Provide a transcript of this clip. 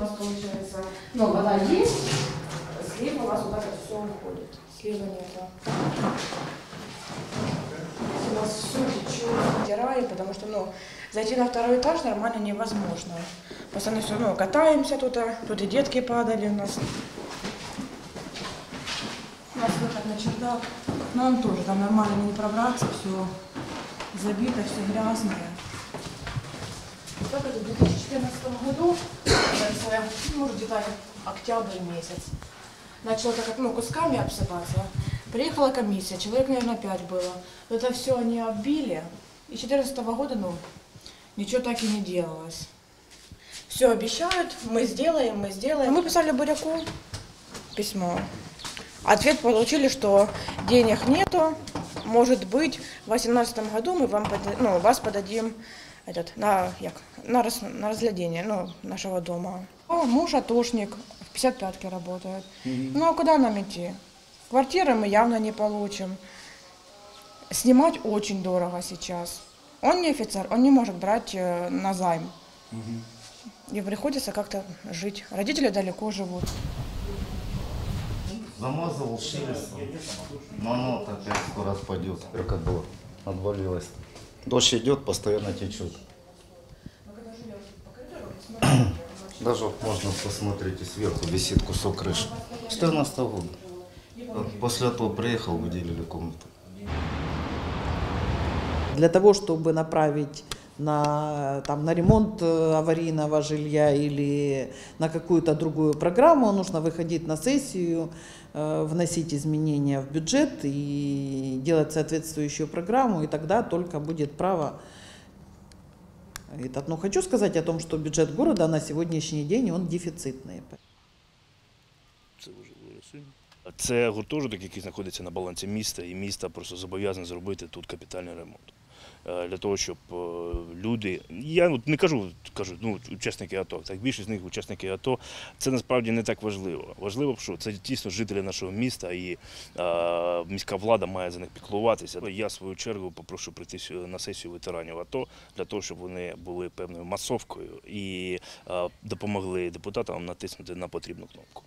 У нас получается, ну, вода есть, слева у вас вот так вот все уходит. Слева нету. У нас все течет, стираем, потому что, ну, зайти на второй этаж нормально невозможно. Постоянно все, ну, катаемся тут, тут и детки падали у нас. У нас выход на чердак, но он тоже, там нормально не пробраться, все забито, все грязное. Так это в 2014 году, конце, ну, где-то октябрь месяц, начало так ну, кусками обсыпаться. Приехала комиссия, человек, наверное, пять было. Это все они оббили, и с 2014 года, ну, ничего так и не делалось. Все обещают, мы сделаем, мы сделаем. Мы писали Буряку письмо. Ответ получили, что денег нету, может быть, в 2018 году мы вам ну, вас подадим этот, на, як, на, раз, на разглядение ну, нашего дома. О, муж атошник, в 55-ке работает. Ну а куда нам идти? Квартиры мы явно не получим. Снимать очень дорого сейчас. Он не офицер, он не может брать э, на займ. И приходится как-то жить. Родители далеко живут. Замазывал шелестом, но оно опять скоро отпадет. Как было, отвалилось. Дождь идет, постоянно течет. Даже вот можно посмотреть и сверху висит кусок крыши. 14 года. После этого приехал, выделили комнату. Для того, чтобы направить на, там, на ремонт э, аварийного жилья или на какую-то другую программу, нужно выходить на сессию, э, вносить изменения в бюджет и делать соответствующую программу, и тогда только будет право этот. Но хочу сказать о том, что бюджет города на сегодняшний день он дефицитный. Це важливо сильно. Це гуртожиток, який знаходиться на балансі міста, і місто просто зобов'язане зробити тут капітальний ремонт. Е, Для того, щоб е, люди, я от не кажу, кажу, ну, учасники АТО, так більшість з них учасники АТО, це насправді не так важливо. Важливо, що це дійсно жителі нашого міста і е, міська влада має за них піклуватися. Я в свою чергу попрошу прийти на сесію ветеранів АТО для того, щоб вони були певною масовкою і е, допомогли депутатам натиснути на потрібну кнопку.